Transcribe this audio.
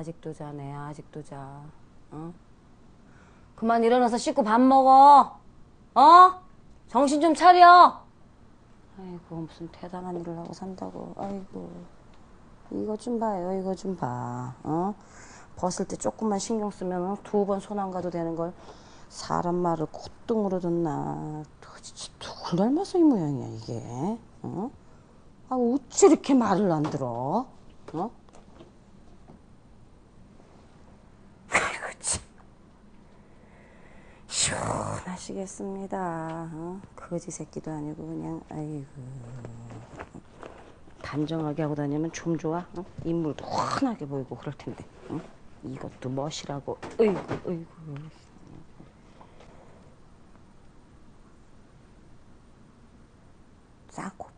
아직도 자네, 아직도 자. 어? 그만 일어나서 씻고 밥 먹어. 어? 정신 좀 차려. 아이고, 무슨 대단한 일을 하고 산다고. 아이고. 이거 좀 봐요, 이거 좀 봐. 어? 벗을 때 조금만 신경 쓰면 두 번 손 안 가도 되는 걸 사람 말을 콧등으로 듣나. 도대체 누굴 닮아서 이 모양이야, 이게. 어? 아, 어찌 이렇게 말을 안 들어? 어? 시원하시겠습니다. 어? 거지 새끼도 아니고 그냥 아이고 단정하게 하고 다니면 좀 좋아. 어? 인물도 훤하게 보이고 그럴 텐데. 어? 이것도 멋이라고. 어이구 어이구. 싸고